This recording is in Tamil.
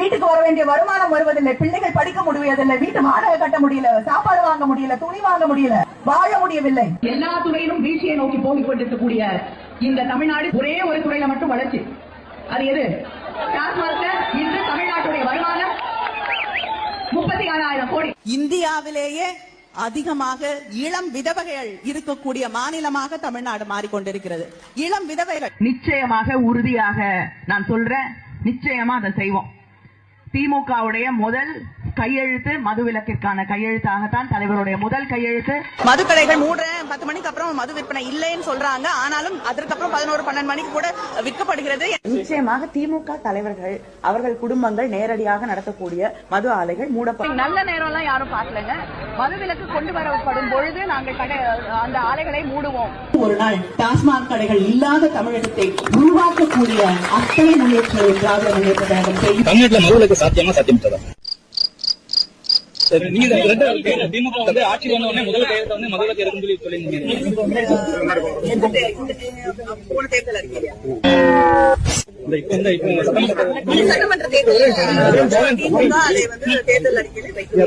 வீட்டுக்கு வர வேண்டிய வருமானம் வருவதில்லை பிள்ளைகள் படிக்க முடியவில்லை வீட்டு வாடகை கட்ட முடியல சாப்பாடு வாங்க முடியல துணி வாங்க முடியல வாழ முடியவில்லை. எல்லா துறையிலும் வீழ்ச்சியை நோக்கி போகிக் கொண்டிருக்கக்கூடிய இந்த தமிழ்நாடு ஒரே ஒரு துறையில மட்டும் வளர்ச்சி. அது எது? இன்று தமிழ்நாட்டுடைய வருமானம் முப்பத்தி ஆறாயிரம் கோடி. இந்தியாவிலேயே அதிகமாக இளம் விதவைகள் இருக்கக்கூடிய மாநிலமாக தமிழ்நாடு மாறிக்கொண்டிருக்கிறது. இளம் விதவைகள். நிச்சயமாக உறுதியாக நான் சொல்றேன் நிச்சயமா அதை செய்வோம். திமுகவுடைய முதல் கையெழுத்து மதுவிலக்கிற்கான கையெழுத்தாகத்தான் தலைவருடைய முதல் கையெழுத்து. மதுக்கடைகள் மூன்று பத்து மணிக்கு அப்புறம் மது விற்பனை இல்லைன்னு சொல்றாங்க. ஆனாலும் அதற்கப்புறம் பதினோரு பன்னெண்டு மணிக்கு கூட விற்கப்படுகிறது. நிச்சயமாக திமுக தலைவர்கள் அவர்கள் குடும்பங்கள் நேரடியாக நடத்தக்கூடிய மது ஆலைகள் மூடப்படும் நல்ல நேரம்லாம் யாரும் பார்க்கலங்க. மதுவிலக்கு கொண்டு வரப்படும் பொழுது நாங்கள் கடை அந்த ஆலைகளை மூடுவோம். ஒரு நாள் டாஸ்மாக் கடைகள் இல்லாத தமிழகத்தை உருவாக்கக்கூடிய அத்தனை முயற்சிகளை திராவிட முன்னேற்ற கழகம் செய்யும் தமிழ்நாட்டுல மதுவிலக்கு சாத்தியமா சாத்தியமற்றதா சரி, நீங்க. திமுக வந்து ஆட்சி வந்த உடனே முதல் கையெழுத்து வந்து மதுவிலக்கு இருக்குன்னு சொல்லி சொல்லியிருந்தீங்க தேர்தல் சட்டமன்ற தேர்தல் திமுக அதை வந்து தேர்தல் அறிக்கையில